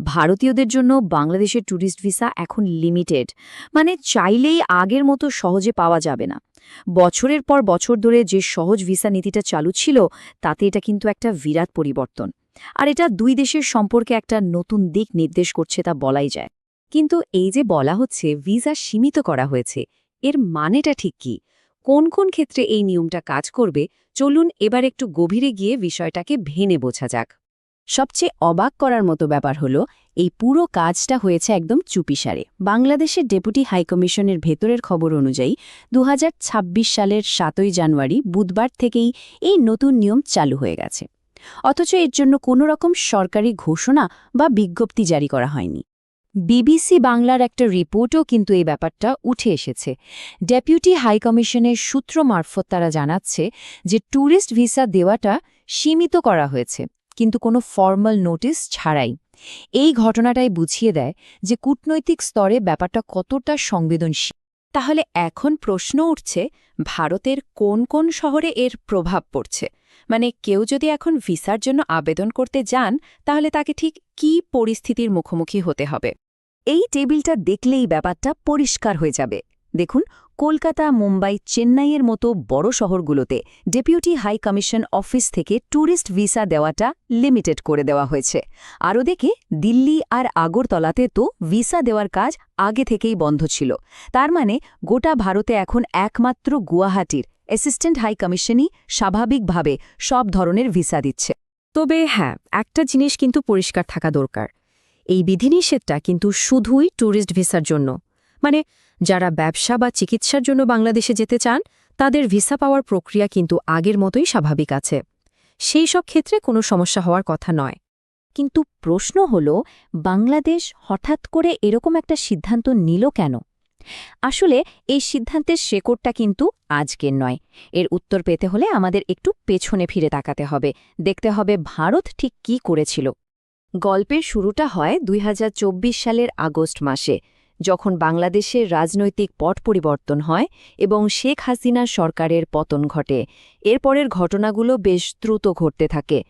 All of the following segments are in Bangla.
ভারতীয়দের জন্য বাংলাদেশের ট্যুরিস্ট ভিসা এখন লিমিটেড মানে চাইলেই আগের মতো সহজে পাওয়া যাবে না। বছরের পর বছর ধরে যে সহজ ভিসা নীতিটা চালু ছিল, তাতে এটা কিন্তু একটা বিরাট পরিবর্তন। আর এটা দুই দেশের সম্পর্কে একটা নতুন দিক নির্দেশ করছে তা বলাই যায়। কিন্তু এই যে বলা হচ্ছে ভিসা সীমিত করা হয়েছে, এর মানেটা ঠিক কি? কোন কোন ক্ষেত্রে এই নিয়মটা কাজ করবে? চলুন এবার একটু গভীরে গিয়ে বিষয়টাকে ভেনে বোঝা যাক। সবচেয়ে অবাক করার মতো ব্যাপার হলো, এই পুরো কাজটা হয়েছে একদম চুপিসারে বাংলাদেশের ডেপুটি হাইকমিশনের ভেতরের খবর অনুযায়ী দু হাজার ছাব্বিশ সালের সাতই জানুয়ারি বুধবার থেকেই এই নতুন নিয়ম চালু হয়ে গেছে। অথচ এর জন্য কোনো রকম সরকারি ঘোষণা বা বিজ্ঞপ্তি জারি করা হয়নি। বিবিসি বাংলার একটা রিপোর্টও কিন্তু এই ব্যাপারটা উঠে এসেছে। ডেপুটি হাইকমিশনের সূত্র মারফত তারা জানাচ্ছে যে, ট্যুরিস্ট ভিসা দেওয়াটা সীমিত করা হয়েছে। কিন্তু কোনো ফর্মাল নোটিশ ছাড়াই। এই ঘটনাটাই বুঝিয়ে দেয় যে কূটনৈতিক স্তরে ব্যাপারটা কতটা সংবেদনশীল। তাহলে এখন প্রশ্ন উঠছে, ভারতের কোন কোন শহরে এর প্রভাব পড়ছে? মানে কেউ যদি এখন ভিসার জন্য আবেদন করতে যান, তাহলে তাকে ঠিক কী পরিস্থিতির মুখোমুখি হতে হবে? এই টেবিলটা দেখলেই ব্যাপারটা পরিষ্কার হয়ে যাবে। দেখুন, কলকাতা, মুম্বাই, চেন্নাইয়ের মতো বড় শহরগুলোতে ডেপুটি হাই কমিশন অফিস থেকে ট্যুরিস্ট ভিসা দেওয়াটা লিমিটেড করে দেওয়া হয়েছে। আরও দেখে, দিল্লি আর আগরতলাতে তো ভিসা দেওয়ার কাজ আগে থেকেই বন্ধ ছিল। তার মানে গোটা ভারতে এখন একমাত্র গুয়াহাটির অ্যাসিস্ট্যান্ট হাই কমিশনই স্বাভাবিকভাবে সব ধরনের ভিসা দিচ্ছে। তবে হ্যাঁ একটা জিনিস কিন্তু পরিষ্কার থাকা দরকার। এই বিধিনিষেধটা কিন্তু শুধুই ট্যুরিস্ট ভিসার জন্য। মানে যারা ব্যবসা বা চিকিৎসার জন্য বাংলাদেশে যেতে চান, তাদের ভিসা পাওয়ার প্রক্রিয়া কিন্তু আগের মতোই স্বাভাবিক আছে। সেই সব ক্ষেত্রে কোনো সমস্যা হওয়ার কথা নয়। কিন্তু প্রশ্ন হল, বাংলাদেশ হঠাৎ করে এরকম একটা সিদ্ধান্ত নিল কেন? আসলে এই সিদ্ধান্তের শেকড়টা কিন্তু আজকের নয়। এর উত্তর পেতে হলে আমাদের একটু পেছনে ফিরে তাকাতে হবে। দেখতে হবে ভারত ঠিক কি করেছিল। গল্পের শুরুটা হয় দুই হাজার চব্বিশ সালের আগস্ট মাসে। যখন বাংলাদেশের রাজনৈতিক পট পরিবর্তন হয় এবং শেখ হাসিনা সরকারের পতন ঘটে, এরপরের ঘটনাগুলো বেশ দ্রুত ঘটতে থাকে।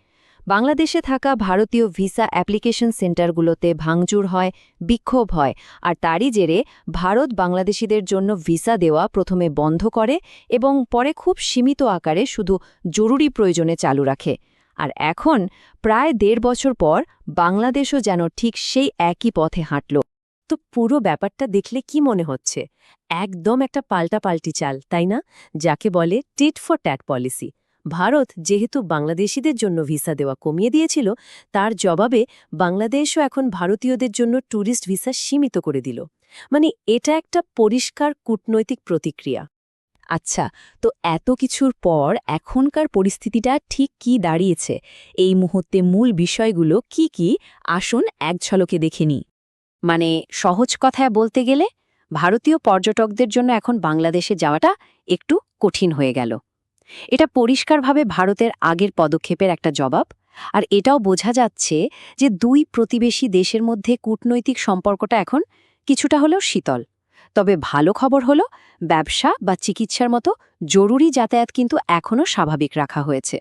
বাংলাদেশে থাকা ভারতীয় ভিসা অ্যাপ্লিকেশন সেন্টারগুলোতে ভাঙচুর হয়, বিক্ষোভ হয়, আর তারই জেরে ভারত বাংলাদেশিদের জন্য ভিসা দেওয়া প্রথমে বন্ধ করে এবং পরে খুব সীমিত আকারে শুধু জরুরি প্রয়োজনে চালু রাখে। আর এখন, প্রায় দেড় বছর পর বাংলাদেশও যেন ঠিক সেই একই পথে হাঁটল। তো পুরো ব্যাপারটা দেখলে কি মনে হচ্ছে? একদম একটা পাল্টাপাল্টি চাল, তাই না? যাকে বলে tit for tat policy. Bharat যেহেতু বাংলাদেশিদের জন্য ভিসা দেওয়া কমিয়ে দিয়েছিল, তার জবাবে বাংলাদেশও এখন ভারতীয়দের জন্য ট্যুরিস্ট ভিসা সীমিত করে দিল। মানে এটা একটা পরিষ্কার কূটনৈতিক প্রতিক্রিয়া। আচ্ছা তো এত কিছুর পর এখনকার পরিস্থিতিটা ঠিক কি দাঁড়িয়েছে? এই মুহূর্তে মূল বিষয়গুলো কি কি? আসুন এক ঝলকে দেখে নিই। মানে সহজ কথায় বলতে গেলে, ভারতীয় পর্যটকদের জন্য এখন বাংলাদেশে যাওয়াটা একটু কঠিন হয়ে গেল। এটা পরিষ্কারভাবে ভারতের আগের পদক্ষেপের একটা জবাব, আর এটাও বোঝা যাচ্ছে যে দুই প্রতিবেশী দেশের মধ্যে কূটনৈতিক সম্পর্কটা এখন কিছুটা হলেও শীতল। তবে ভালো খবর হলো, ব্যবসা বা চিকিৎসার মতো জরুরি যাতায়াত কিন্তু এখনও স্বাভাবিক রাখা হয়েছে।